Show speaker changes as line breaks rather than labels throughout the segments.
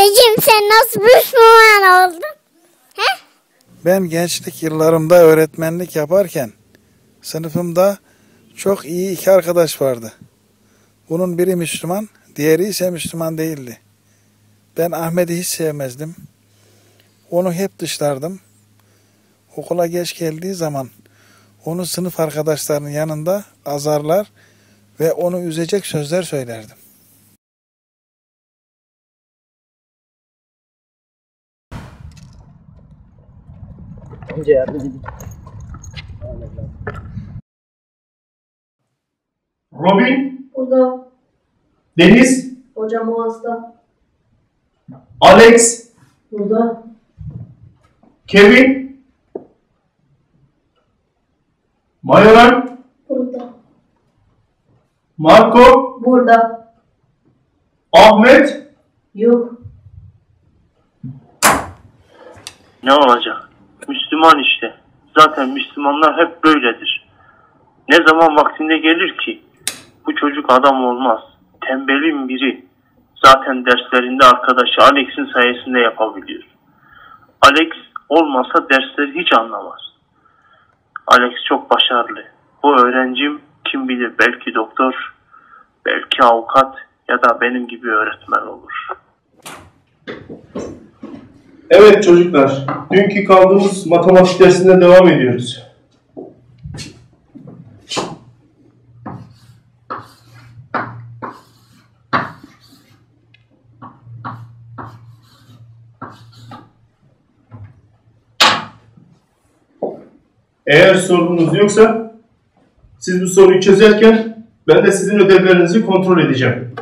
Dedeciğim sen nasıl Müslüman oldun? He?
Ben gençlik yıllarımda öğretmenlik yaparken sınıfımda çok iyi iki arkadaş vardı. Bunun biri Müslüman, diğeri ise Müslüman değildi. Ben Ahmet'i hiç sevmezdim. Onu hep dışlardım. Okula geç geldiği zaman onu sınıf arkadaşlarının yanında azarlar ve onu üzecek sözler söylerdim.
Önce yardım edin.
Robin,
Burada
Deniz,
hocam o hasta.
Alex,
Burada.
Kevin, Mayoran,
Burada.
Marco,
Burada.
Ahmet,
Yok.
Ne olacak? Müslüman işte. Zaten Müslümanlar hep böyledir. Ne zaman vaktinde gelir ki? Bu çocuk adam olmaz. Tembelin biri. Zaten derslerinde arkadaşı Alex'in sayesinde yapabiliyor. Alex olmasa dersleri hiç anlamaz. Alex çok başarılı. Bu öğrencim kim bilir belki doktor, belki avukat ya da benim gibi öğretmen olur.
Evet çocuklar, dünkü kaldığımız matematik dersine devam ediyoruz. Eğer sorunuz yoksa siz bu soruyu çözerken ben de sizin ödevlerinizi kontrol edeceğim.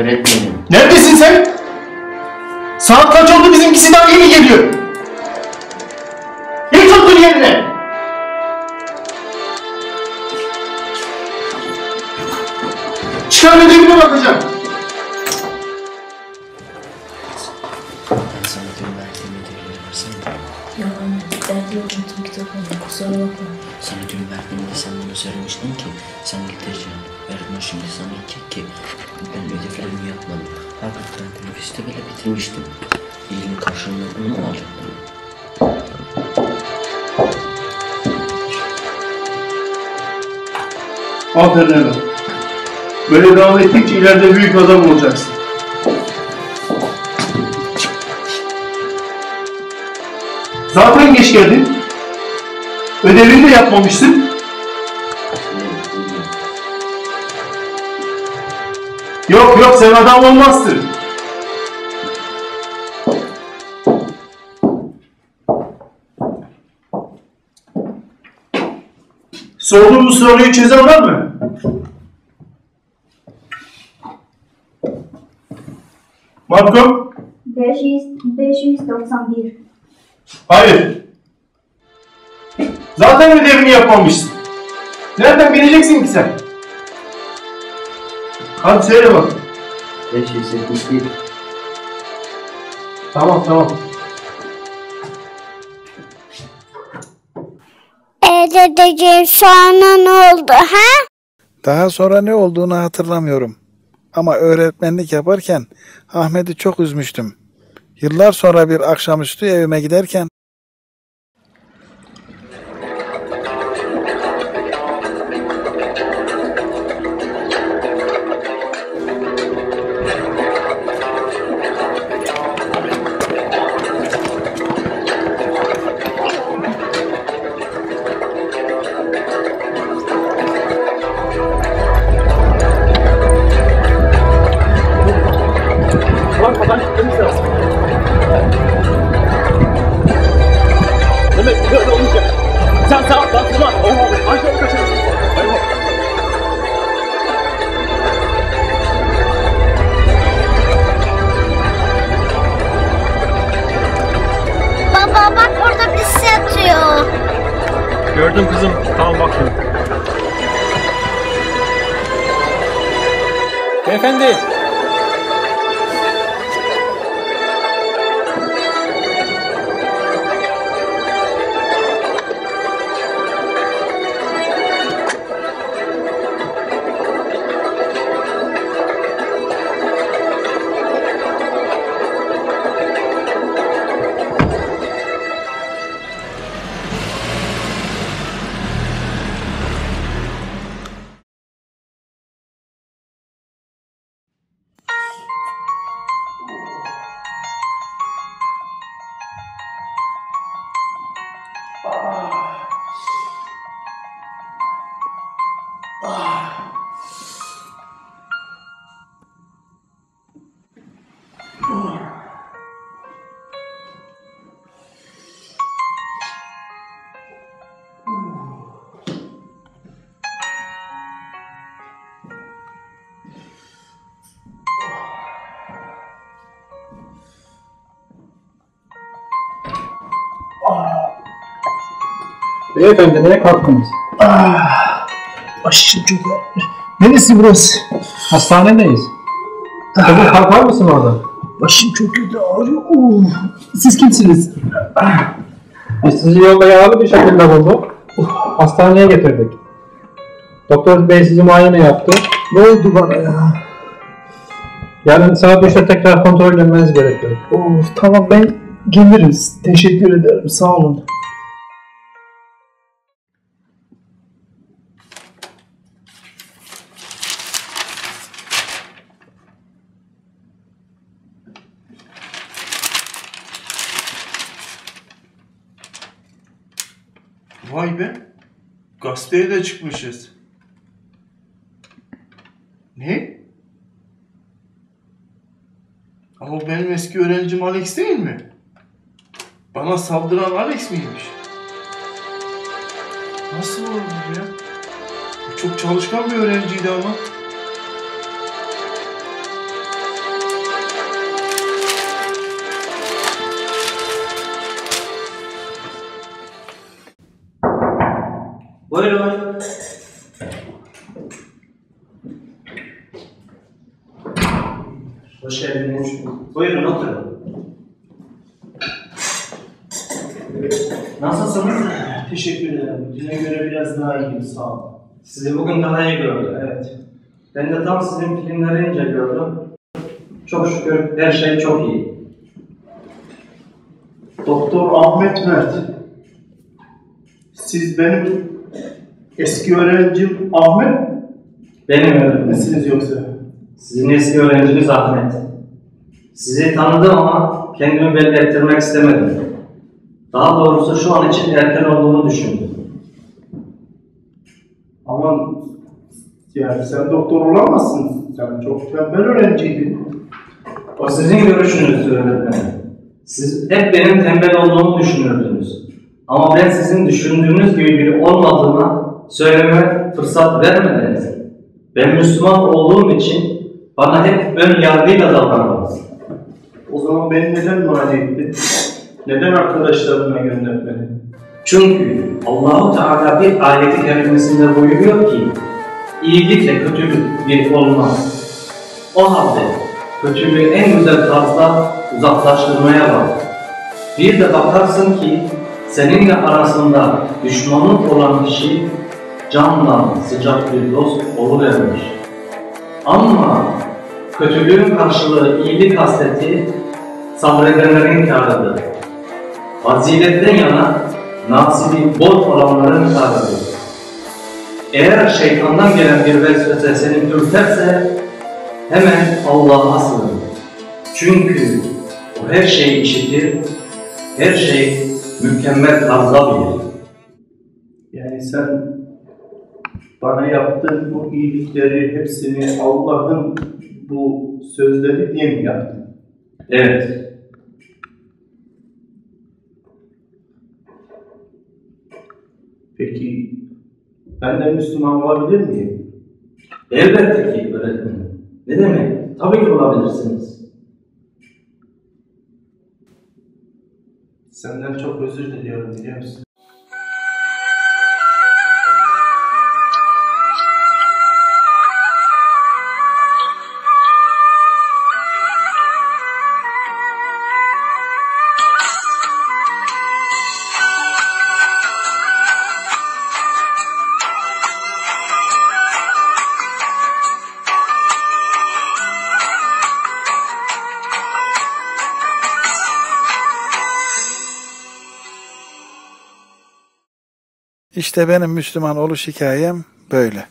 Öğretmenim.
Neredesin sen? Saat kaç oldu bizimkisi daha yeni geliyor. Geç otur yerine. Çıkar ödevine bakacağım.
Ben sana dün verdiğim ödevleri versene.
Yalan. Derdi unuttum kitabını. Kusura bakma.
Söylemiştin ki sen getireceksin. Öğretmen şimdi sana diyecek ki ben ödevlerimi yapmadım. Hakikaten teneffüste bile bitirmiştim. İlginin karşılığında bunu mu alacaktım?
Aferin Eren. Böyle devam ettikçe ileride büyük adam olacaksın. Zaten geç geldin. Ödevini de yapmamışsın. Yok yok sen adam olmazsın. Sorduğum bu soruyu çözen var mı? Marco?
500, 591.
Hayır. Zaten ödevini yapmamışsın. Nereden bileceksin ki sen? Hadi söyle bak.
571.
Tamam tamam.
E dedeciğim sonra ne oldu ha?
Daha sonra ne olduğunu hatırlamıyorum. Ama öğretmenlik yaparken Ahmet'i çok üzmüştüm. Yıllar sonra bir akşamüstü evime giderken
Gördüm kızım. Tamam bakayım. Beyefendi. Beyefendi neye kalktınız?
Başım çok ağrıyor. Neresi burası?
Hastanedeyiz. Kızım kalkar mısın orada?
Başım çok kötü ağrıyor. Oo. Siz kimsiniz?
Biz sizi yolda yaralı bir şekilde bulduk. Hastaneye getirdik. Doktor bey sizi muayene yaptı.
Ne oldu bana ya?
Yarın saat 3'te tekrar kontrol edilmeniz gerekiyor.
Of tamam ben gelirim. Teşekkür ederim. Sağ olun.
Gazeteye de çıkmışız. Ne? Ama benim eski öğrencim Alex değil mi? Bana saldıran Alex miymiş? Nasıl olur ya? Çok çalışkan bir öğrenciydi ama.
Buyurun. Hoş geldiniz. Buyurun oturun. Nasılsınız?
Teşekkür ederim. Düne göre biraz daha iyiyim. Sağ ol.
Sizi bugün daha iyi gördüm. Evet. Ben de tam sizin filmleri inceliyordum. Çok şükür her şey çok iyi.
Doktor Ahmet Mert. Siz benim eski öğrencim Ahmet
Benim öğretmenim.
misiniz yoksa?
Sizin eski öğrenciniz Ahmet. Sizi tanıdım ama kendimi belli ettirmek istemedim. Daha doğrusu şu an için erken olduğunu düşündüm.
Aman yani sen doktor olamazsın. Sen çok tembel öğrenciydin.
O sizin görüşünüzdür öğretmenim. Siz hep benim tembel olduğumu düşünürdünüz. Ama ben sizin düşündüğünüz gibi biri olmadığıma söyleme fırsat vermediniz. Ben Müslüman olduğum için bana hep ön yargıyla davrandınız.
O zaman beni neden muayene ettin? Neden arkadaşlarına göndermedin?
Çünkü Allahu Teala bir ayeti kerimesinde buyuruyor ki iyilikle kötülük bir olmaz. O halde kötülüğü en güzel tarzda uzaklaştırmaya bak. Bir de bakarsın ki seninle arasında düşmanlık olan kişi canla sıcak bir dost oluvermiş. Ama kötülüğün karşılığı iyilik hasreti sabredenlerin kârıdır. Faziletten yana nasibi bol olanların kârıdır. Eğer şeytandan gelen bir vesvese seni dürterse hemen Allah'a sığın. Çünkü o her şeyi işitir, her şey mükemmel tarzda bilir.
Yani sen bana yaptığın bu iyilikleri hepsini Allah'ın bu sözleri diye mi yaptın?
Evet,
Peki ben de Müslüman olabilir miyim?
elbette ki öğretmenim. Ne demek? Tabii ki olabilirsiniz.
Senden çok özür diliyorum biliyor musun?
İşte benim Müslüman oluş hikayem böyle.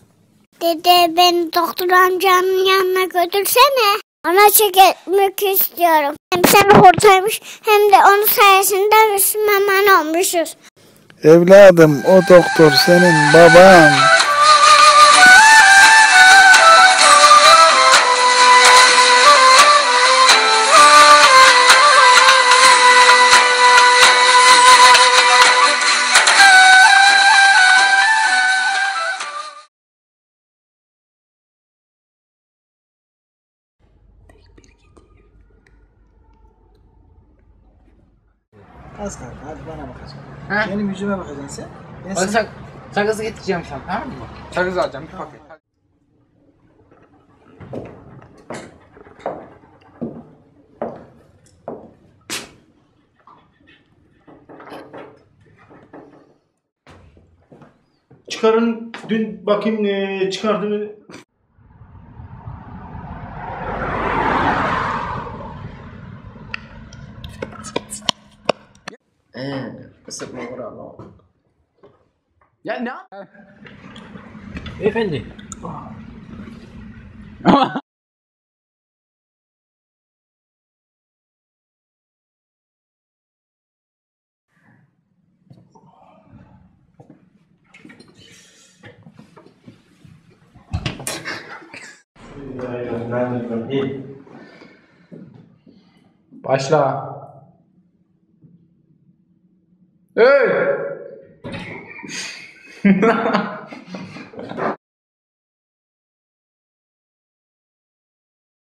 Dede beni doktor amcanın yanına götürsene. Ona çek etmek istiyorum. Hem seni kurtarmış hem de onun sayesinde Müslüman olmuşuz.
Evladım o doktor senin baban.
Az kaldı hadi bana bakacaksın.
Ha?
Benim yüzüme bakacaksın sen. Ben
Bak sak sakızı getireceğim sana tamam mı? Sakız alacağım bir paket.
Çıkarın dün bakayım e, çıkardığını.
Ya ne?
Beyefendi.
Başla. Hey! 你 知